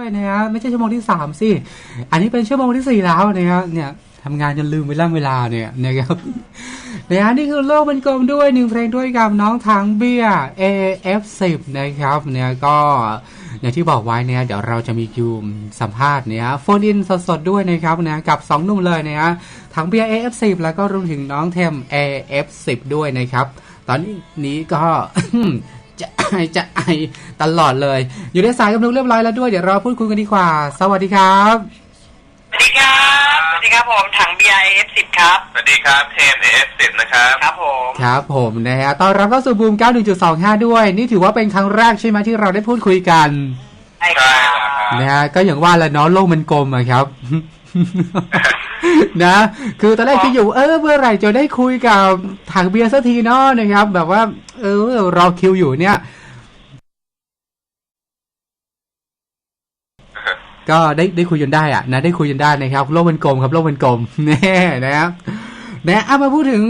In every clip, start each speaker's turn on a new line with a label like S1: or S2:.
S1: ด้วยนะฮะไม่ใช่ชั่วโมงที่สามสิอันนี้เป็นชั่วโมงที่สี่แล้วนะครับเนี่ยทำงานจนลืมเวลาเวลาเนี่ยนะครับนะฮะนี่คือโลกเป็นกลมด้วยหนึ่งเพลงด้วยกับน้องทางเบีย AF10 นะครับเนี่ยก็อย่างที่บอกไว้เนี่ยเดี๋ยวเราจะมีคิวสัมภาษณ์เนี่ยโฟนอินสดๆด้วยนะครับนะกับสองหนุ่มเลยนะฮะทางเบียร์ AF10 แล้วก็รวมถึงน้องเทม AF10 ด้วยนะครับ ตอนนี้ก็ จะไอจะไอตลอดเลย อยู่ในสายกับนุกเรียบร้อยแล้วด้วยเดี๋ยวเราพูดคุยกันดีกว่า สวัสดีครับ
S2: สวัสดีครับ สวัสดีครับผมถัง BIF10 ครับ
S3: สวัสดีครับเทม AF10 นะครับ
S2: ครับผม
S1: ครับผมนะฮะตอนรับเข้าสู่บูม 91.25 ด้วย นี่ถือว่าเป็นครั้งแรกใช่ไหมที่เราได้พูดคุยกัน
S2: ใช่ค
S3: ใช่
S2: รับ
S3: แล้วครับ
S1: นะฮะก็อย่างว่าแหละเนาะโลกมันกลมอะครับ นะ คือตอนแรกคิดอยู่ เออเมื่อไหร่จะได้คุยกับถังเบียร์สักทีเนาะนะครับ แบบว่า เออรอคิวอยู่เนี่ย ก็ได้ได้คุยจนได้อะนะได้คุยจนได้นะครับ โลกมันกลมครับโลกมันกลมแน่นะครับนะเอามาพูดถึง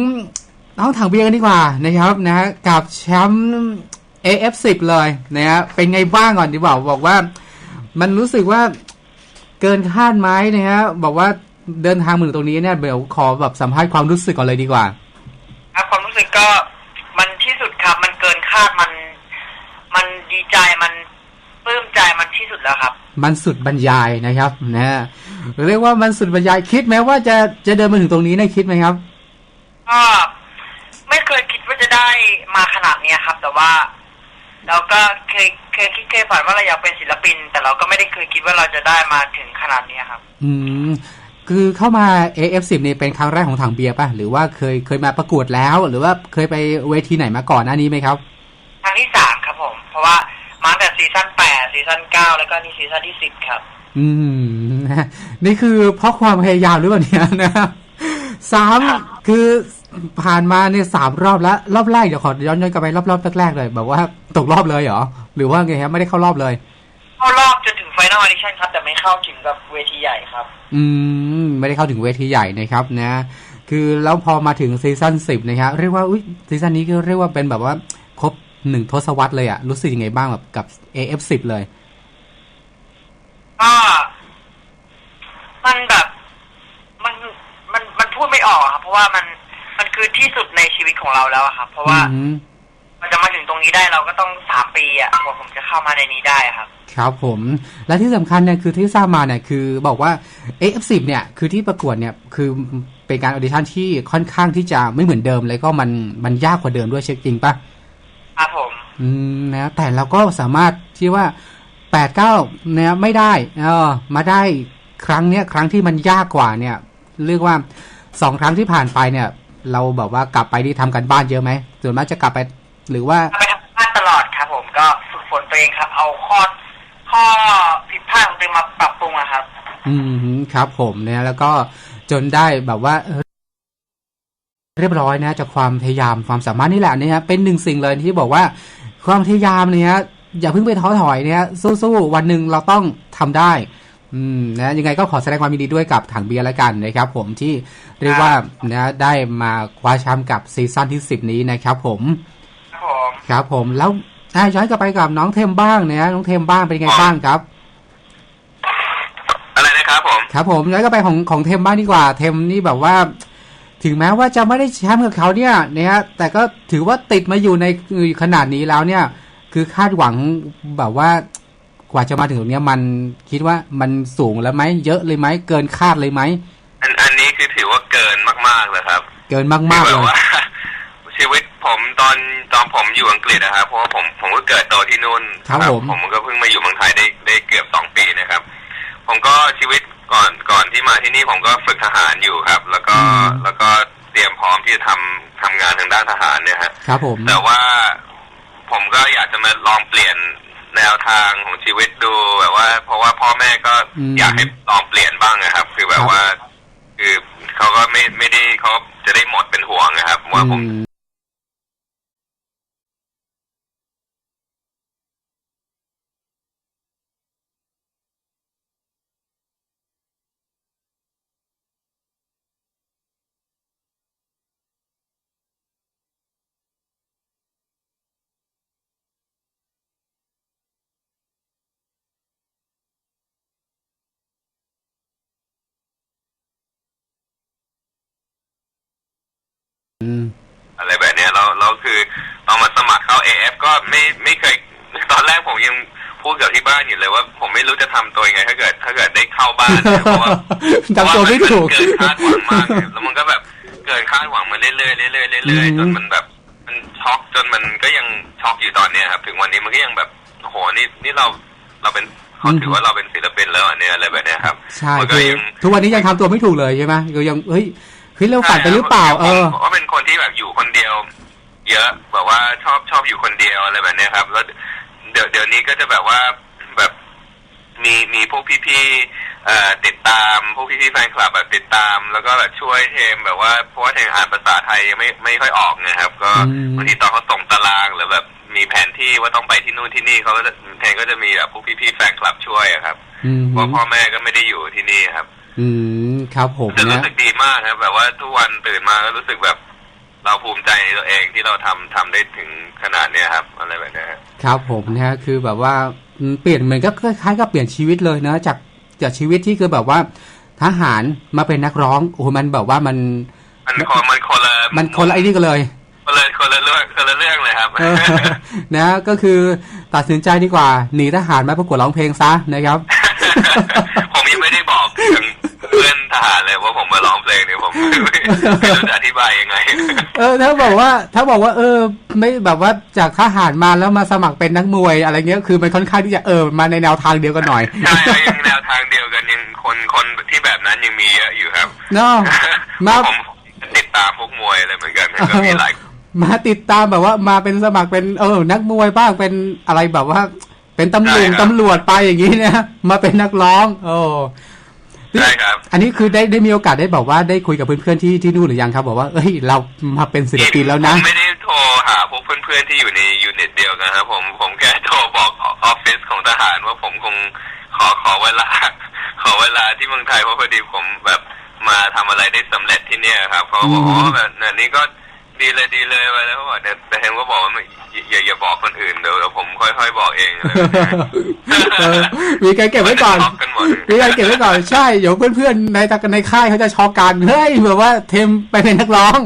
S1: น้องถังเบียร์กันดีกว่านะครับนะกับแชมป์ AF10 เลยนะฮะเป็นไงบ้างก่อนดีกว่าบอกว่า มันรู้สึกว่าเกินคาดไหมนะฮะบอกว่า เดินทางมาถึงตรงนี้เนี่ยเบลขอแบบสัมภาษณ์ความรู้สึกก่อนเลยดีกว่า
S2: ครับความรู้สึกก็มันที่สุดครับ มันเกินคาดมัน มันดีใจมันปลื้มใจมันที่สุดแล้วครับ
S1: มันสุดบรรยายนะครับนะฮะเรียกว่ามันสุดบรรยายคิดไหมว่าจะจะเดินมาถึงตรงนี้ได้คิดไหมครับ
S2: ก็ไม่เคยคิดว่าจะได้มาขนาดเนี้ยครับ แต่ว่าเราก็เคยเคยคิดเคยฝันว่าเราอยากเป็นศิลปิน แต่เราก็ไม่ได้เคยคิดว่าเราจะได้มาถึงขนาดเนี้ยครับ
S1: อืม คือเข้ามา AF10 นี่เป็นครั้งแรกของถังเบียร์ป่ะ หรือว่าเคยเคยมาประกวดแล้ว หรือว่าเคยไปเวทีไหนมาก่อนหน้านี้ไหมครับ
S2: ครั้งที่สามครับผม เพราะว่ามาตั้งแต่ซีซั่นแปดซีซั่นเก้าแล้วก็นี่ซีซั่นที่สิบครับ
S1: อืมนะนี่คือเพราะความพยายามหรือเปล่าเนี่ยนะครับสามคือผ่านมาเนี่ยสามรอบแล้ว รอบแรกเดี๋ยวขอย้อนย้อนกลับไปรอบรอบแรกๆเลยแบบว่าตกรอบเลยเหรอ หรือว่าไงครับไม่ได้เข้ารอบเลย
S2: เข้ารอบจนถึงไฟนอลออดิชั่นครับ แต่ไม่เข้าถึงกับเวทีใหญ่ครับ
S1: อืมไม่ได้เข้าถึงเวทีใหญ่นะครับนะ คือแล้วพอมาถึงซีซั่นสิบนะครับเรียกว่าอุ้ยซีซั่นนี้ก็เรียกว่าเป็นแบบว่าครบหนึ่งทศวรรษเลยอะรู้สึกยังไงบ้างแบบกับ AF10 เลย
S2: ก็มันแบบมันมันมันพูดไม่ออกอะครับเพราะว่ามันมันคือที่สุดในชีวิตของเราแล้วอะครับเพราะว่า
S1: อื ม
S2: มันจะมาถึงตรงนี้ได้เราก็ต้องสามปีอะกว่าผมจะเข้ามาในนี้ได้อะครับ
S1: ครับผม และที่สำคัญเนี่ยคือที่ทราบมาเนี่ยคือบอกว่า AF10 เนี่ยคือที่ประกวดเนี่ยคือเป็นการออดิชั่นที่ค่อนข้างที่จะไม่เหมือนเดิมเลยก็มันมันยากกว่าเดิมด้วยเช็คจริงปะ
S2: ครับผม
S1: อืมนะแต่เราก็สามารถที่ว่าแปดเก้าเนี่ยไม่ได้เออมาได้ครั้งเนี้ยครั้งที่มันยากกว่าเนี่ย เรียกว่าสองครั้งที่ผ่านไปเนี่ย เราแบบว่ากลับไปที่ทำกันบ้านเยอะไหมส่วนมากจะกลับไป หรือว่า
S2: ไปทำงานตลอดครับผมก็ฝึกฝนตัวเองครับ เอาข้อข้อผิดพลาดของตัวเองมาปรับปรุงอะครับ
S1: อืมครับ ผมเนี่ยแล้วก็จนได้แบบว่าเออเรียบร้อยนะจากความพยายามความสามารถนี่แหละเนี่ยเป็นหนึ่งสิ่งเลยที่บอกว่า ความพยายามเนี่ยอย่าเพิ่งไปท้อถอยเนี่ยสู้ๆวันหนึ่งเราต้องทำได้ อืมนะยังไงก็ขอแสดงความยินดีด้วยกับถังเบียร์แล้วกันนะครับ ผมที่เรียกว่านะได้มาคว้าแชมป์กับซีซั่นที่สิบนี้นะครับ ผม
S2: ครับผม
S1: ครับผมแล้วอะย้อนกลับไปกับน้องเทมบ้างเนี่ยน้องเทมบ้างเป็นไงบ้างครับ
S3: อะไรนะครับผม
S1: ครับผมย้อนกลับไปของของเทมบ้างดีกว่า เทมนี่แบบว่า ถึงแม้ว่าจะไม่ได้แชมป์กับเขาเนี่ยนะฮะแต่ก็ถือว่าติดมาอยู่ในขนาดนี้แล้วเนี่ย คือคาดหวังแบบว่ากว่าจะมาถึงตรงเนี้ยมันคิดว่ามันสูงแล้วไหมเยอะเลยไหมเกินคาดเลยไหม
S3: อันอันนี้คือถือว่าเกินมากๆเลยครับ
S1: เกินมากๆ
S3: คือ
S1: เล
S3: แบบ
S1: ย
S3: ว่าชีวิต ผมตอนตอนผมอยู่อังกฤษนะครับเพราะว่าผมผมก็เกิดโตที่นู่น
S1: ครับผม
S3: ผมก็เพิ่งมาอยู่เมืองไทยได้ได้เกือบสองปีนะครับ ผมก็ชีวิตก่อนก่อนที่มาที่นี่ผมก็ฝึกทหารอยู่ครับ แล้วก็แล้วก็เตรียมพร้อมที่จะทำทำงานทางด้านทหารเนี่ยฮะ
S1: ครับผม
S3: แต่ว่าผมก็อยากจะมาลองเปลี่ยนแนวทางของชีวิตดูแบบว่า เพราะว่าพ่อแม่ก็
S1: อืม
S3: อยากให้ลองเปลี่ยนบ้างนะครับ คือแบ
S1: ครับบ
S3: ว่า คือเขาก็ไม่ไม่ได้เขาจะได้หมดเป็นห่วงนะครับ ว่าผม
S1: อืมอืม
S3: อะไรแบบเนี้ยเราเราคือตอนมาสมัครเข้า AF ก็ไม่ไม่เคย ตอนแรกผมยังพูดกับที่บ้านอยู่เลยว่า ผมไม่รู้จะทำตัวยังไง ถ้าเกิด ถ้าเกิดได้เข้าบ้านเนี่ยเพราะว่า
S1: ทำตัวไม่ถูก
S3: เพราะว่ามันเกินคาดหวังมากเลยแล้วมันก็แบบเกินคาดหวังมาเรื่อยๆเรื่อยๆเรื่อยๆ
S1: อืม
S3: จนมันแบบ มันช็อกจนมันก็ยังช็อกอยู่ตอนเนี้ยครับ ถึงวันนี้มันก็ยังแบบโอ้โหนี่นี่เราเราเป็นเขาถือว่าเราเป็นศิลปินแล้วอันเนี้ยอะไรแบบเนี้ยครับ
S1: ใช่
S3: มันก็
S1: คือ
S3: ยัง
S1: ทุกวันนี้ยังทำตัวไม่ถูกเลยใช่ไหมก็ยังเฮ้ยเฮ้ยเราฝันไปหรือเปล่า เออ
S3: ผมว่าเป็นคนที่แบบอยู่คนเดียว เยอะแบบว่าชอบชอบอยู่คนเดียวอะไรแบบเนี้ยครับ แล้วเดี๋ยวเดี๋ยวนี้ก็จะแบบว่าแบบมีมีพวกพี่ๆเอ่อติดตามพวกพี่ๆแฟนคลับแบบติดตาม แล้วก็แบบช่วยเทมแบบว่าเพราะว่าเทมอ่านภาษาไทยยังไม่ไม่ค่อยออกนะครับ ก็
S1: อืม
S3: บางทีตอนเขาส่งตารางหรือแบบมีแผนที่ว่าต้องไปที่นู่นที่นี่เขาก็จะเทมก็จะมีแบบพวกพี่ๆแฟนคลับช่วยอะครับ
S1: อืม
S3: เพราะพ่อแม่ก็ไม่ได้อยู่ที่นี่ครับ
S1: อืมครับผม
S3: จะรู้
S1: นะ
S3: สึกดีมากครับ แบบว่าทุกวันตื่นมาก็รู้สึกแบบ เราภูมิใจในตัวเองที่เราทำทำได้ถึงขนาดเนี้ยครับ อะไรแบบเนี้ยครับ
S1: ครับผมนะฮะคือแบบว่าอืมเปลี่ยนเหมือนก็คล้ายๆกับเปลี่ยนชีวิตเลยนะจากจากชีวิตที่คือแบบว่าทหารมาเป็นนักร้องโอ้โหมันแบบว่ามัน
S3: มันคนมันคนละ
S1: มันคนละไอ้นี่กันเลย
S3: คนละคนละเรื่องคนละเรื่องเลยครับ
S1: เออนะก็คือตัดสินใจดีกว่าหนีทหารมาประกวดร้องเพลงซะนะครับ
S3: ผมยังไม่ได้บอกถึง ผมไม่รู้จะอธิบายยังไง
S1: เออ ถ้าบอกว่า ถ้าบอกว่า เออ ไม่แบบว่าจากทหารมาแล้วมาสมัครเป็นนักมวยอะไรเงี้ย คือมันค่อนข้างที่จะเออมาในแนวทางเดียวกันหน่อย
S3: ใช่ครับยังแนวทางเดียวกันยังคนคนที่แบบนั้นยังมีเยอะอยู่ครับ
S1: เนาะมา
S3: ผมติดตามพวกมวยอะไรเหมือนกันก็มีหลาย
S1: มาติดตามแบบว่ามาเป็นสมัครเป็นเออ นักมวยบ้างเป็นอะไรแบบว่า เป็นตำรวจ
S3: ใช่ครับ
S1: ตำรวจไปอย่างนี้เนี่ยมาเป็นนักร้อง โอ้
S3: ใช่ครับ
S1: อันนี้คือได้ได้มีโอกาสได้บอกว่าได้คุยกับเพื่อนๆที่ที่นู่นหรือยังครับ บอกว่าเอ้ยเรามาเป็นศิลปินแล้วนะ
S3: ผมไม่ได้โทรหาพวกเพื่อนๆที่อยู่ในยูนิตเดียวกันครับ ผมผมแค่โทรบอกออฟฟิศของทหารว่าผมคงขอขอเวลา ขอเวลาที่เมืองไทยเพราะพอดีผมแบบมาทำอะไรได้สำเร็จที่เนี่ยครับเขาบอก
S1: อืม
S3: อ๋อแบบเนี่ยนี่ก็ ดีเลยดีเลยไปแล้วเขาบอกแต่แต่เห็นก็บอกว่าไม่อย่าอย่าอย่าบอกคนอื่นเดี๋ยวเดี๋ยวผมค่อยๆบอกเองอะไรแบบเนี้ย
S1: เออมีการเก็บไว้ก่อน
S3: ช็อกกันหมด
S1: มีการเก็บไว้ก่อนใช่เดี๋ยวเพื่อนๆในตะในค่ายเขาจะช็อกกันเฮ้ยแบบว่าเทมไปเป็นนักร้อง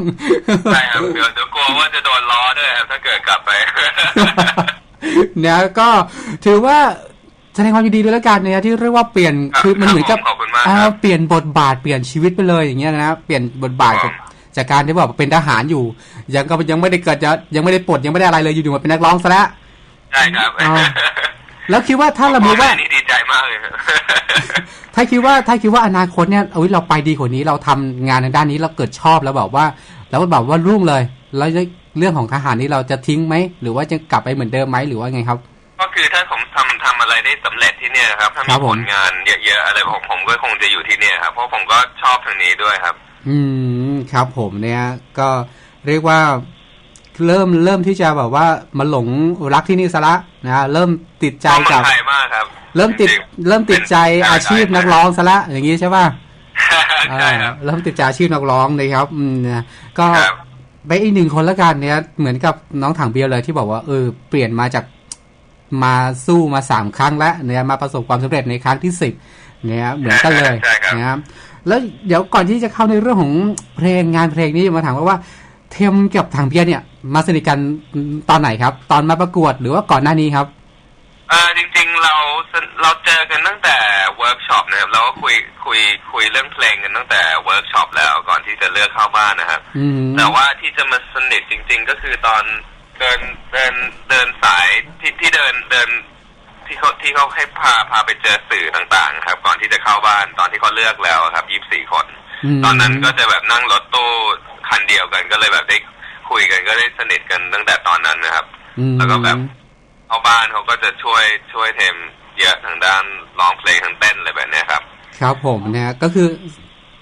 S3: ใช่ครับเดี๋ยวเดี๋ยวกลัวว่าจะโดนล้อด้วยครับถ้าเกิดกลับไป
S1: เนี่ยก็ถือว่าแสดงความยินดีด้วยแล้วกันเนี่ยที่เรียกว่าเปลี่ยน
S3: ครับ
S1: คือมันเหมือนกับ
S3: ขอบคุณมากครับ
S1: อ่าเปลี่ยนบทบาทเปลี่ยนชีวิตไปเลยอย่างเงี้ยนะเปลี่ยนบทบาท
S3: ครั
S1: กับบ จากการที่แบบเป็นทหารอยู่ ยังก็ยังไม่ได้เกิดจะยังไม่ได้ปลดยังไม่ได้อะไรเลยอยู่ๆมาเป็นนักร้องซะแล้ว
S3: ใช่ครับ
S1: อ๋อแล้วคิดว่าถ้าเรามติว่า
S3: พ่อแนี่ดีใจมากเลยครับ
S1: ถ้าคิดว่าถ้าคิดว่าอนาคตเนี่ยเอ้ยเราไปดีกว่านี้เราทำงานในด้านนี้เราเกิดชอบแล้วแบบว่าแล้วแบบว่ารุ่งเลย แล้วเรื่องของทหารนี้เราจะทิ้งไหมหรือว่าจะกลับไปเหมือนเดิมไหมหรือว่าไงครับ
S3: ก็คือถ้าผมทำทำอะไรได้สำเร็จที่เนี่ยครับถ้า
S1: ครั
S3: มี
S1: บผม
S3: ผลงานเยอะๆอะไรผมผมก็คงจะอยู่ที่เนี่ยครับเพราะผมก็ชอบทางนี้ด้วยครับ
S1: อืมครับผมเนี่ยก็เรียกว่าเริ่มเริ่มที่จะแบบว่ามาหลงรักที่นี่ซะละนะเริ่มติดใจ
S3: ชอบเมื
S1: กั
S3: อบงไทยมากครับ
S1: เริ่มติด
S3: จงๆ
S1: เริ่มติดใจ
S3: เป็น
S1: อาชีพนักร้องซะละอย่างนี้ใช่ป่ะ
S3: ใช่ครับ
S1: อ่าเริ่มติดใจอาชีพนักร้องนะครับอืมนะก็
S3: ครับ
S1: ไปอีกหนึ่งคนละกันเนี่ยเหมือนกับน้องถังเบียร์เลยที่บอกว่าเออเปลี่ยนมาจากมาสู้มาสามครั้งแล้วเนี่ยมาประสบความสำเร็จในครั้งที่สิบเนี่ยเหมือนกันเลย
S3: ใช่ครับ
S1: นะครับ แล้วเดี๋ยวก่อนที่จะเข้าในเรื่องของเพลงงานเพลงนี้มาถามว่าว่าเทมกับถังเบียร์เนี่ย มาสนิทกันตอนไหนครับ ตอนมาประกวดหรือว่าก่อนหน้านี้ครับ
S3: เออจริงๆเราเราเจอกันตั้งแต่เวิร์กช็อปนะครับเราก็คุยคุยคุยเรื่องเพลงกันตั้งแต่เวิร์กช็อปแล้วก่อนที่จะเลือกเข้าบ้านนะครับ
S1: อืม
S3: แต่ว่าที่จะมาสนิทจริง ๆ ก็คือตอนเดินเดินเดินสายที่ที่เดินเดิน ที่เขาที่เขาให้พาพาไปเจอสื่อต่างๆ ครับ ก่อนที่จะเข้าบ้านตอนที่เขาเลือกแล้วครับยี่สิบสี่คน
S1: ม
S3: ตอนนั้นก็จะแบบนั่งรถตู้คันเดียวกันก็เลยแบบได้คุยกันก็ได้สนิทกันตั้งแต่ตอนนั้นนะครับ
S1: อืม
S3: แล้วก็แบบเข้าบ้านเขาก็จะช่วยช่วยเทมเยอะทางด้านร้องเพลงทางเต้นอะไรแบบเนี้ยครับ
S1: ครับผมเนี่ยก็คือ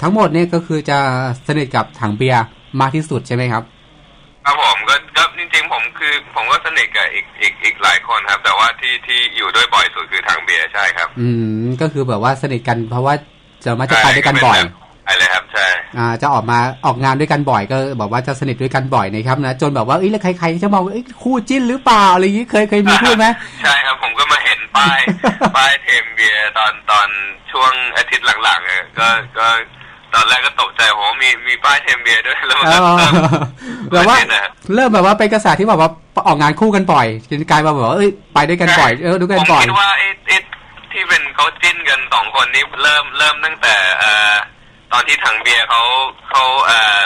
S1: ทั้งหมดเนี่ยก็คือจะสนิทกับถังเบียร์มากที่สุดใช่ไหมครับ
S3: ครับผมก็ก็จริงๆผมคือผมก็สนิทกับอีกอีกอีกหลายคนครับ แต่ว่าที่ที่อยู่ด้วยบ่อยสุดคือทางเบียร์ใช่ครับ
S1: อืมก็คือแบบว่าสนิทกันเพราะว่าจะมาจะไปด้วยกันบ่อย
S3: ใช่เลยครับใช่
S1: อ่าจะออกมาออกงานด้วยกันบ่อยก็บอกว่าจะสนิทด้วยกันบ่อยนะครับนะจนแบบว่าเอ้ยแล้วใครๆจะมองว่าเอ้ยคู่จิ้นหรือเปล่าอะไรอย่างนี้เคยเคยมีพูดไหม
S3: ใช่ครับผมก็มาเห็นป้ายป้ายเทมเบียร์ตอนตอนช่วงอาทิตย์หลังๆอะก็ก็ ตอนแรกก็ตกใจโหมีมีป้ายเทมเบียร์ด้วยแล้วมัน
S1: เอ
S3: ก็
S1: อ
S3: เริ่ม
S1: แบบว่า
S3: เล่นนะฮะ
S1: เริ่มแบบว่าเป็นกระแสที่แบบว่าออกงานคู่กันบ่อยจนกลายมาแบบว่าเอ้ยไปด้วยกันบ่อยเออดูกัน
S3: ผม
S1: บ่อย
S3: คิดว่าไอ้ไอ้ที่เป็นเขาจิ้นกันสองคนนี้เริ่มเริ่มตั้งแต่เอ่อตอนที่ถังเบียร์เขาเขาเอ่อ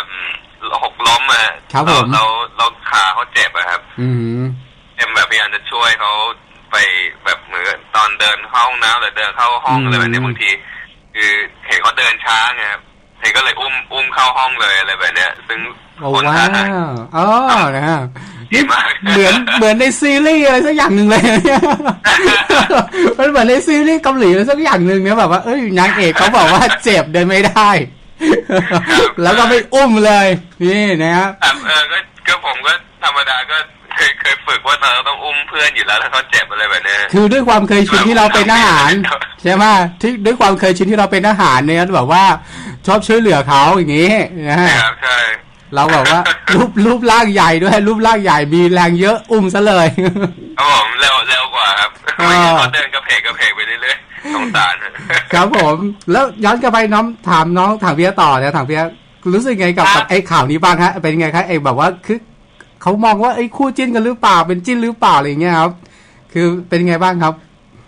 S3: หกล้มอะ
S1: ครับผม
S3: เราเราขาเขาเจ็บอะครับ
S1: อืม
S3: เอ็มแบบพยายามจะช่วยเขาไปแบบเหมือนกับตอนเดินเข้าห้องน้ำหรือเดินเข้าห้อง
S1: อืม
S3: อะไรแบบนี้บางที คือเห็นเขาเดินช้าไงครับเห็ นก็เลยอุ้มอุ้มเข้าห้องเลยอะไรแบบเนี้ย ซึ่ง
S1: โอ้
S3: คน
S1: ว้า
S3: ท่าทาง
S1: วอ๋อนะฮะ
S3: ดี
S1: นี่
S3: มาก
S1: เหมือนเหมือนในซีรีส์อะไรสักอย่างหนึ่งเลยเนี่ยมันเหมือนในซีรีส์เกาหลีอะไรสักอย่างหนึ่งเนี่ยแบบว่าเอ้ยนางเอกเขาบอกว่าเจ็บเดินไม่ได้ แล้วก็ไปอุ้มเลย นี่นะฮะ
S3: ครับเออก็ก็ผมก็ธรรมดาก็ เคยเคยฝึกว่าเราต้องอุ้มเพื่อนอยู่แล้วถ้าเขาเจ็บอะไรแบบเนี้ย
S1: คือด้วยความเคยชินที่เราเป็นทหารใช่ไหมที่ด้วยความเคยชินที่เราเป็นทหารเนี่ยแบบว่าชอบช่วยเหลือเขาอย่างนี้นะฮะ
S3: ครับใช่
S1: เราแบบว่ารูปรูปร่างใหญ่ด้วย รูปร่างใหญ่มีแรงเยอะอุ้มซะเลย
S3: ครับผมเร็วเร็วกว่าครับ
S1: อ่า
S3: ไม่งั้นเขาเดินกระเพกกระเพกไปเรื่อยๆสงสาร
S1: ครับผม แล้วย้อนกลับไปน้องถามน้องถามเพียต่อเนี่ยถามเพียรู้สึกไงกับ
S2: ครั
S1: กับบไอ้ข่าวนี้บ้างฮะเป็นไงครับไอ้แบบว่าคือ เขามองว่าไอ้คู่จิ้นกันหรือเปล่าเป็นจิ้นหรือเปล่าอะไรอย่างเงี้ยครับ คือเป็นไงบ้างครับ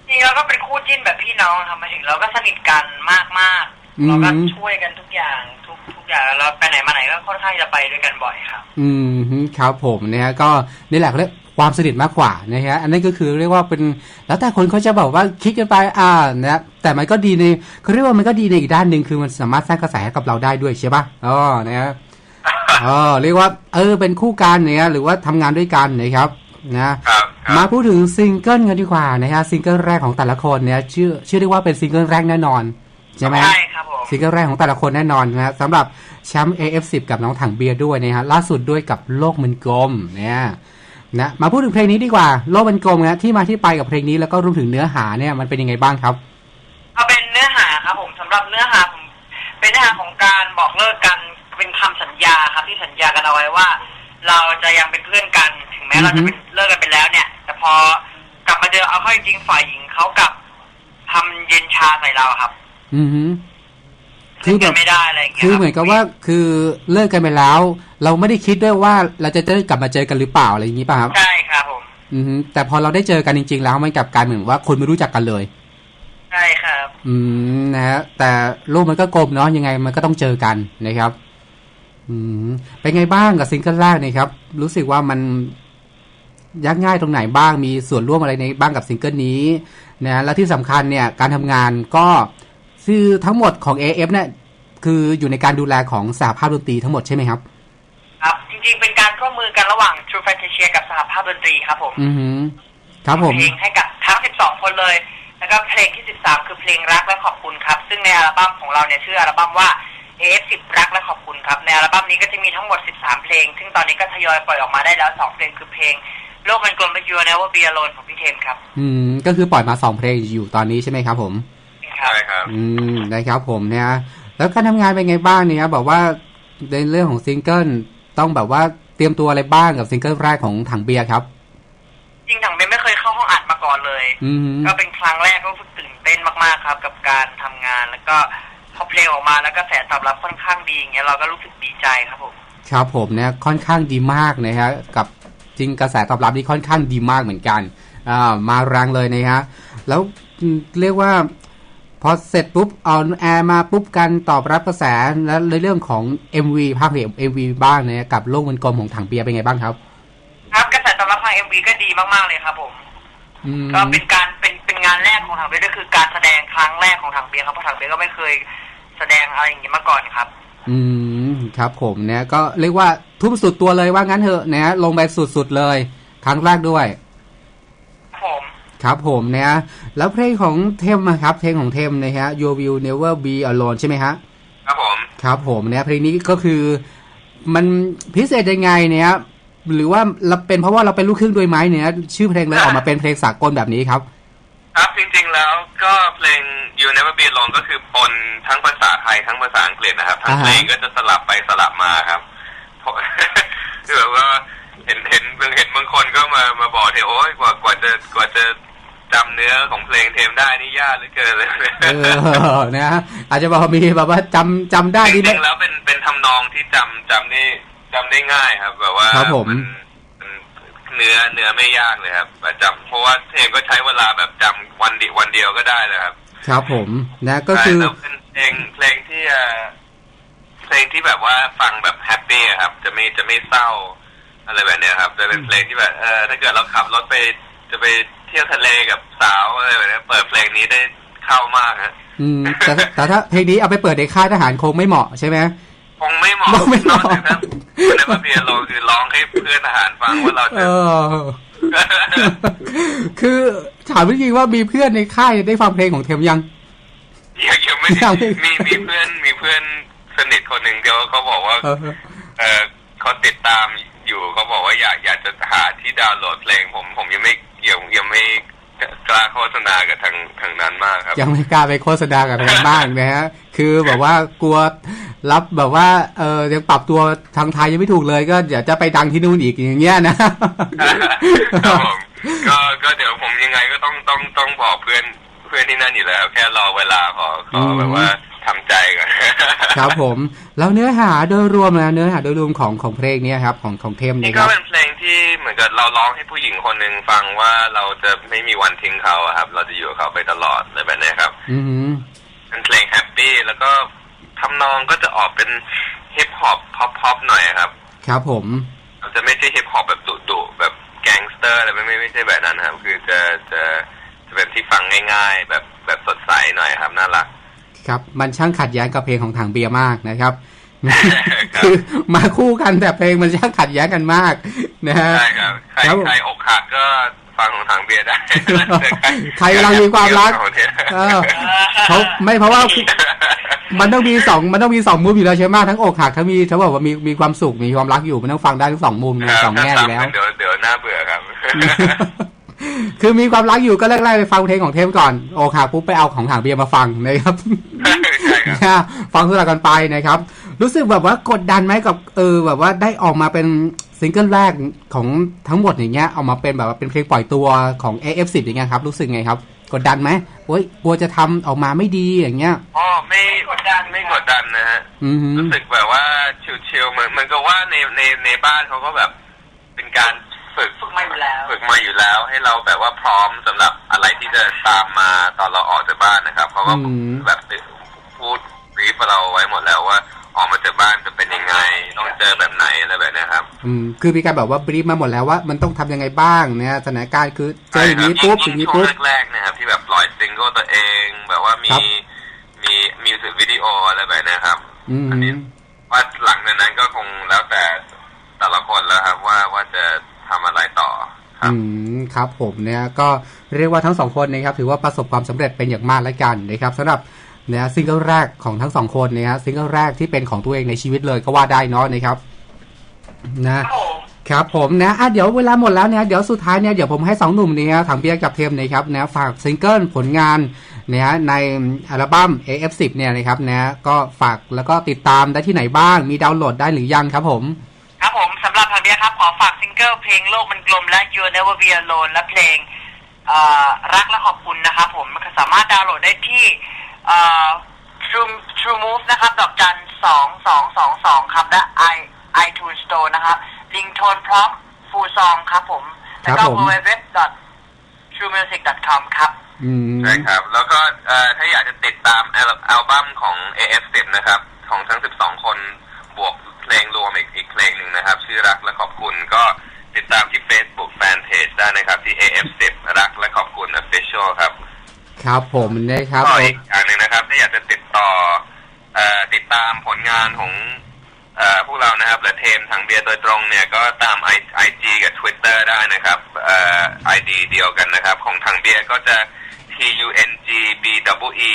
S2: จริงๆเราก็เป็นคู่จิ้นแบบพี่น้องครับมาถึงเราก็สนิทกันมากมากๆ
S1: อืม
S2: เราก็ช่วยกันทุกอย่างทุกทุกอย่างแล้วเราไปไหนมาไหนก็ค่อนข้างจะไปด้วยกันบ่อยครับ
S1: อืมฮึครับผมนะฮะก็นี่แหละเขาเรียกความสนิทมากกว่านะฮะอันนั้นก็คือเรียกว่าเป็นแล้วแต่คนเขาจะบอกว่าคิดกันไปอ่านะแต่มันก็ดีในเขาเรียกว่ามันก็ดีในอีกด้านหนึ่งคือมันสามารถสร้างกระแสให้กับเราได้ด้วยใช่ปะอ๋อนะฮะ อ๋อเรียกว่า เออเป็นคู่กันเนี่ยหรือว่าทำงานด้วยกันนะครับนะครับ
S3: ครับ
S1: มาพูดถึงซิงเกิลกันดีกว่านะฮะซิงเกิลแรกของแต่ละคนเนี่ยชื่อชื่อได้ว่าเป็นซิงเกิลแรกแน่นอนใช่ไหม
S2: ใช่ครับผม
S1: ซิงเกิลแรกของแต่ละคนแน่นอนนะฮะสำหรับแชมป์ AF10 กับน้องถังเบียร์ด้วยนะฮะล่าสุดด้วยกับโลกมันกลมเนี่ยนะมาพูดถึงเพลงนี้ดีกว่า โลกมันกลมนะที่มาที่ไปกับเพลงนี้แล้วก็รวมถึงเนื้อหาเนี่ยมันเป็นยังไงบ้างครับ
S2: เอาเป็นเนื้อหาครับผมสำหรับเนื้อหาผมเป็นเนื้อหาของการบอกเลิกกัน เป็นคำสัญญาครับที่สัญญากันเอาไว้ว่า เราจะยังเป็นเพื่อนกัน ถึงแม้เราจะเป็นเลิกกันไปแล้วเนี่ย แต่พอกลับมาเจอเอาเข้าจริงๆฝ่ายหญิงเขากลับทำเย็นชาใส่เราครับ
S1: อือฮึคือแบบ
S2: ซึ่งกันไม่ได้อะไรอย่างเงี้ย
S1: คือ
S2: รับ
S1: เหมือนกับว่าคือเลิกกันไปแล้ว เราไม่ได้คิดด้วยว่าเราจะได้กลับมาเจอกันหรือเปล่าอะไรอย่างนี้ป่ะครับ
S2: ใช่ครับผม
S1: อือฮึแต่พอเราได้เจอกันจริง ๆ แล้วมันกลับกลายเหมือนว่าคนไม่รู้จักกันเลย
S2: ใช่ครับ
S1: อืมนะฮะแต่โลกมันก็กลมเนาะยังไงมันก็ต้องเจอกันนะครับ อืมเป็นไงบ้างกับซิงเกิลแรกนี่ครับ รู้สึกว่ามันยากง่ายตรงไหนบ้างมีส่วนร่วมอะไรในบ้างกับซิงเกิลนี้นะและที่สำคัญเนี่ยการทำงานก็คือทั้งหมดของ AF เนี่ยคืออยู่ในการดูแลของสหภาพดนตรีทั้งหมดใช่ไหมครับ
S2: ครับ จริงๆเป็นการร่วมมือกันระหว่าง True Fantasia กับสหภาพดนตรีครับผม
S1: อือฮึครับผม
S2: เพลงให้กับทั้ง 12 คนเลย แล้วก็เพลงที่ 13 คือเพลงรักและขอบคุณครับ ซึ่งในอัลบั้มของเราเนี่ยชื่ออัลบั้มว่า AF10 รักและขอบคุณครับ ในอัลบั้มนี้ก็จะมีทั้งหมด 13 เพลง ซึ่งตอนนี้ก็ทยอยปล่อยออกมาได้แล้ว 2 เพลงคือเพลง โลกมันกลมไป You Never Be Alone ของพี่เทมครับ
S1: อืม ก็คือปล่อยมาสองเพลงอยู่ตอนนี้ใช่ไหมครับผม
S2: ครั
S3: ใช่
S2: บ
S3: ครับ
S1: อืมนะครับผมเนี่ย แล้วการทำงานเป็นไงบ้างเนี่ยแบบว่าในเรื่องของซิงเกิลต้องแบบว่าเตรียมตัวอะไรบ้างกับซิงเกิลแรกของถังเบียร์ครับ
S2: จริงๆถังเบนไม่เคยเข้าห้องอัดมาก่อนเลย
S1: อืม
S2: ก็เป็นครั้งแรกก็รู้สึกตื่นเต้นมากๆครับ กับการทำงานแล้วก็พอ เพลงออกมาแล้วก็แสตอบรับค่อนข้างดีอย่างเงี้ยเราก็รู้สึกดีใจครับผม
S1: ครับผมเนี่ยค่อนข้างดีมากนะฮะกับจริงกระแสตอบรับนี่ค่อนข้างดีมากเหมือนกันอ่ามาแรงเลยนะฮะแล้วอืมเรียกว่าพอเสร็จปุ๊บออนแอร์มาปุ๊บกันตอบรับกระแสแล้วในเรื่องของ MV ภาพเพลง MV บ้างเนี่ยกับโลกมันกลมของถังเบียร์เป็นไงบ้างครับ
S2: ครับกระแสตอบรับทาง MV ก็ดีมากๆเลยครับผม
S1: อืม
S2: ก็เป็นการเป็นเป็นงานแรกของถังเบียร์ก็คือการแสดงครั้งแรกของถังเบียร์ครับเพราะถังเบียร์ก็ไม่เคย แสดงอะไรอย่างนี้มาก่อนครับ
S1: อืมครับผมเนี่ยก็เรียกว่าทุ่มสุดตัวเลยว่างั้นเถอะนะลงไปสุดๆเลย ครั้งแรกด้วย
S2: ผม
S1: ครับผมเนี่ยแล้วเพลงของเทมอะครับ เพลงของเทมนะฮะ You Will Never Be Alone ใช่ไหมฮะ
S3: ครับผม
S1: ครับผมเนี่ยเพลงนี้ก็คือ มันพิเศษยังไงเนี่ยหรือว่าเราเป็นเพราะว่าเราเป็นลูกครึ่งด้วยไหมเนี่ย ชื่อเพลงเลยออกมาเป็นเพลงสากลแบบนี้ครับ
S3: ครับจริงๆแล้วก็เพลง You Never Be Alone ก็คือปนทั้งภาษาไทยทั้งภาษาอังกฤษนะครับทั้ง
S1: อ่าฮะ
S3: เพลงก็จะสลับไปสลับมาครับเพราะคือแบบว่าเห็นเห็นเห็นบางคนก็มามาบอกที่โอ้ยกว่ากว่าจะกว่าจะจำเนื้อของเพลงเทมได้นี่ยากเหลือเกินเลย
S1: เออนะ อาจจะบอกว่ามีแบบว่าจำจำได้
S3: จ
S1: ดีไหม
S3: ริงๆแล้วเป็นเป็นทำนองที่จำจำได้จำได้ง่ายครับ แบบว่า
S1: ครับผม
S3: นมัน เนื้อเนื้อไม่ยากเลยครับแบบจำเพราะว่าเพลงก็ใช้เวลาแบบจำวันเดียววันเดียวก็ได้เลยครับ
S1: ครับผมนะก็คือ
S3: ใช่แล้วเป็นเพลงเพลงที่เอ่อเพลงที่แบบว่าฟังแบบแฮปปี้อะครับ จะไม่จะไม่เศร้าอะไรแบบเนี้ยครับ จะเป็นเพลงที่แบบเออถ้าเกิดเราขับรถไปจะไปเที่ยวทะเลกับสาวอะไรแบบเนี้ยเปิดเพลงนี้ได้เข้ามากฮะ
S1: อืมแต่แต่ถ้าเพลงนี้เอาไปเปิดในค่ายทหารคงไม่เหมาะใช่ไหม
S3: คงไม่เหมาะ
S1: ไม่เหมาะ
S3: นอกจากนั้นในมาเพียเราคือร้องให้เพื่อนทหารฟังว่าเรา
S1: เอ
S3: จะ
S1: อคือถามจริงๆว่ามีเพื่อนในค่ายได้ฟังเพลงของเทมยัง
S3: ยังยังไม่
S1: ยัง
S3: ได้มีมีเพื่อนมีเพื่อนสนิทคนหนึ่งเดียวเขาบอกว่า
S1: เออ
S3: เออเขาติดตามอยู่เขาบอกว่าอยากอยากจะหาที่ดาวน์โหลดเพลง ผมผมยังไม่ยังยังไม่กล้าโฆษณากับทางทางนั้นมากครับ
S1: ยังไม่กล้าไปโฆษณากับทางบ้านนะฮะคือแบบว่ากลัว รับแบบว่าเออยังปรับตัวทางไทยยังไม่ถูกเลย ก็เดี๋ยวจะไปดังที่นู่นอีกอย่างเงี้ยนะ
S3: ครับผมก็ก็เดี๋ยวผมยังไงก็ต้องต้องต้องบอกเพื่อนเพื่อนที่นั่นอยู่แล้ว แค่รอเวลาขอขอแบบว่าทำใจก่อน
S1: ครับผม แล้วเนื้อหาโดยรวมนะเนื้อหาโดยรวมของของเพลงเนี้ยครับ ของของเทม
S3: นี่
S1: นะค
S3: ก็
S1: รับ
S3: เป็นเพลงที่เหมือนกับเราร้องให้ผู้หญิงคนหนึ่งฟังว่าเราจะไม่มีวันทิ้งเขาอะครับ เราจะอยู่กับเขาไปตลอดอะไรแบบนี้ครับ
S1: อือหือ
S3: เป็นเพลงแฮปปี้แล้วก็ ทำนองก็จะออกเป็นฮิปฮอปพ็อปพ็อปหน่อยครับ
S1: ครับผม
S3: เราจะไม่ใช่ฮิปฮอปแบบดุดุๆแบบแก๊งสเตอร์อะไรไม่ไม่ไม่ใช่แบบนั้นครับ คือจะจะจะเป็นที่ฟังง่าย ๆ แบบแบบสดใสหน่อยครับน่ารัก
S1: ครับมันช่างขัดแย้งกับเพลงของถังเบียร์มากนะครับ
S3: ครับ
S1: คือมาคู่กันแต่เพลงมันช่างขัดแย้งกันมากนะฮะ
S3: ใช่ครับใคร
S1: ครับผม
S3: ใครอกหักก็ฟังของทางเบียร์ได้
S1: ใครกำลังมีความรัก
S3: ของเท
S1: เออเพราะไม่เพราะว่า มันต้องมีสองมันต้องมีสองมุมอยู่แล้วใช่ไหมทั้งอกหักทั้งมีทั้งแบบว่ามีมีความสุขมีความรักอยู่มันต้องฟังได้ทั้งสองมุม
S3: ครับ
S1: สองแง่อยู่แล้ว
S3: ถ้าซ้ำกันเดี๋ยวเดี๋ยวน่าเบื่อครับ
S1: คือมีความรักอยู่ก็แรกๆไปฟังเพลงของเทมก่อนอกหักปุ๊บไปเอาของถังเบียร์มาฟังนะครับ
S3: ใช่ครับ
S1: นะฟังสลับกันไปนะครับ รู้สึกแบบว่ากดดันไหมกับเออแบบว่าได้ออกมาเป็นซิงเกิลแรกของทั้งหมดอย่างเงี้ยเอามาเป็นแบบว่าเป็นเพลงปล่อยตัวของ AF10 อย่างเงี้ยครับรู้สึกไงครับ กดดันไหมโอ้ยกลัวจะทำออกมาไม่ดีอย่างเงี้ย
S3: อ๋อไม่กดดันไม่กดดันนะฮะ
S1: อืม
S3: รู้สึกแบบว่าชิวๆเหมือนเหมือนกับว่าในในในบ้านเขาก็แบบ เป็นการฝึก
S2: ฝึกมาอยู่แล้ว
S3: ฝึกมาอยู่แล้ว ให้เราแบบว่าพร้อมสำหรับอะไรที่จะตามมาตอนเราออกจากบ้านนะครับเขาก็
S1: อืม
S3: แบบพูดบรีฟเราไว้หมดแล้วว่า ออกมาจากบ้านจะเป็นยังไง ต้องเจอแบบไหนอะไรแบบนี้ครับ
S1: อืมคือมีการแบบว่าบรีฟมาหมดแล้วว่ามันต้องทำยังไงบ้างเนี่ยสถานการณ์คือเจออย่างนี้ปุ๊บอย่างนี้
S3: ช่ว
S1: ปุ๊บ
S3: งแรกๆนะครับที่แบบปล่อยซิงเกิลตัวเองแบบว่ามีมีมิวสิกวิดีโออะไรแบบนี้ครับ
S1: อืม
S3: อันนี้ว่าหลังจากนั้นก็คงแล้วแต่แต่ละคนแล้วครับว่าว่าจะทำอะไรต่อครั
S1: อืมครับผมเนี่ยก็เรียกว่าทั้งสองคนนะครับถือว่าประสบความสำเร็จเป็นอย่างมากแล้วกันนะครับสำหรับ นี่ยซิงเกิลแรกของทั้งสองคนนะฮะซิงเกิลแรกที่เป็นของตัวเองในชีวิตเลยก็ว่าได้เนาะนะครับ นะ
S2: ครับผม
S1: นะอะเดี๋ยวเวลาหมดแล้วเนี่ยเดี๋ยวสุดท้ายเนี่ยเดี๋ยวผมให้สองหนุ่มเนี้ถังเบียร์กับเทมนะครับนะฝากซิงเกิลผลงานนะฮะในอัลบั้ม AF10 เนี่ยนะครับนะก็ฝากแล้วก็ติดตามได้ที่ไหนบ้าง มีดาวน์โหลดได้หรือยังครับผม
S2: ครับผมสำหรับทางเนี้ยครับขอฝากซิงเกิลเพลงโลกมันกลมและ You Never Be Alone และเพลงรักและขอบคุณนะครับผมสามารถดาวน์โหลดได้ที่ เอ่อ True True Move นะครับ ดอกจันสองสองสองสองครับ และ i iTunes Store นะครับ ลิงโทนพร้อมฟูซองครับผม แล้วก็
S1: ครับผม
S2: www.truemusic.com ครับ
S1: อืม
S3: ใช่ครับ แล้วก็เอ่อถ้าอยากจะติดตามอัลอัลบั้มของ AF10 นะครับ ของทั้ง 12 คนบวกเพลงรวมอีกอีกเพลงหนึ่งนะครับ ชื่อรักและขอบคุณก็ติดตามที่ Facebook Fanpage ได้นะครับ ที่ AF10 รักและขอบคุณ Official ครับ
S1: ครับผมนะครับ
S3: ก็อีกอย่างหนึ่งนะครับ ถ้าอยากจะติดต่อเอ่อติดตามผลงานของเอ่อพวกเรานะครับหรือเทมถังเบียร์โดยตรงเนี่ยก็ตามไอจีกับ Twitter ได้นะครับเอ่อไอดีเดียวกันนะครับ ของถังเบียร์ก็จะ T U N G B W E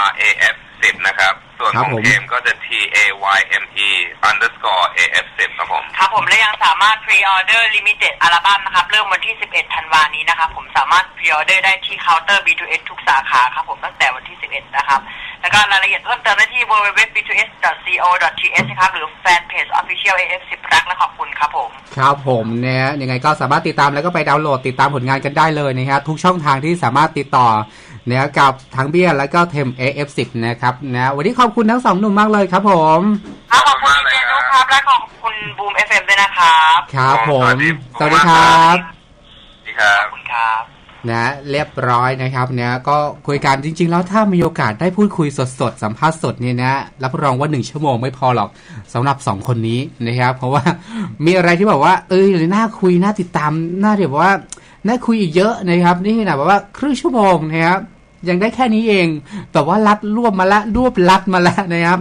S3: R A F 10นะครับ ส่วน
S1: ครับ
S3: ของ
S1: ผม
S3: เทมก็จะ T A Y M E underscore A F 10ครับผม
S2: ครับผมและยังสามารถ pre-order limited อัลบั้มนะครับ เริ่มวันที่ 11 ธันวานี้นะครับ ผมสามารถ pre-order ได้ที่เคาน์เตอร์ B2S ทุกสาขาครับผมตั้งแต่วันที่ 11 นะครับ แล้วก็รายละเอียดเพิ่มเติมได้ที่ www.b2s.co.th นะครับ หรือแฟนเพจ Official AF10 รักและขอบคุณครับผม
S1: ครับผมเนี่ยยังไงก็สามารถติดตามแล้วก็ไปดาวน์โหลดติดตามผลงานกันได้เลยนะครับทุกช่องทางที่สามารถติดต่อเนี่ยกับทั้งเบี้ยแล้วก็เทม AF10 นะครับนะวันนี้ขอบคุณทั้งสองหนุ่มมากเลยครับผม
S2: ครับขอบคุณดีเจนุ๊กครับและขอบคุณบูม FM ด้วยนะครับ
S1: ครับผม
S3: สวัสดี
S1: สวัสดีครับ
S3: สวัสดีครับ
S2: ขอบคุณครับ
S1: นะเรียบร้อยนะครับเนี่ยก็คุยกันจริง ๆ แล้วถ้ามีโอกาสได้พูดคุยสดๆ สัมภาษณ์สดเนี่ยนะรับรองว่าหนึ่งชั่วโมงไม่พอหรอกสำหรับสองคนนี้นะครับ เพราะว่ามีอะไรที่แบบว่าเอ้ยน่าคุยน่าติดตามน่าเดี๋ยวว่าน่าคุยอีกเยอะนะครับ นี่นะแบบว่าครึ่งชั่วโมงนะครับ ยังได้แค่นี้เอง แต่ว่ารัดรวบมาละรวบรัดมาล้วนะครับ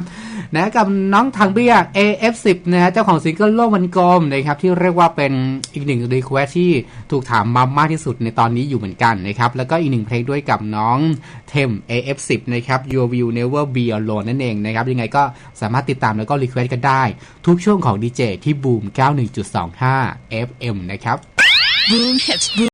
S1: นะกับน้องทางเบี้ย AF10 นะฮะเจ้าของซิงเกิลโลกมันกลมนะครับที่เรียกว่าเป็นอีกหนึ่งรีเควสที่ถูกถามมามากที่สุดในตอนนี้อยู่เหมือนกันนะครับแล้วก็อีกหนึ่งเพลงด้วยกับน้องเทม AF10 นะครับ Your Will Never Be Alone นั่นเองนะครับยังไงก็สามารถติดตามแล้วก็รีเควสกันได้ ทุกช่วงของดีเจที่บูม91.25 FM นะครับ
S4: Boom hits boom.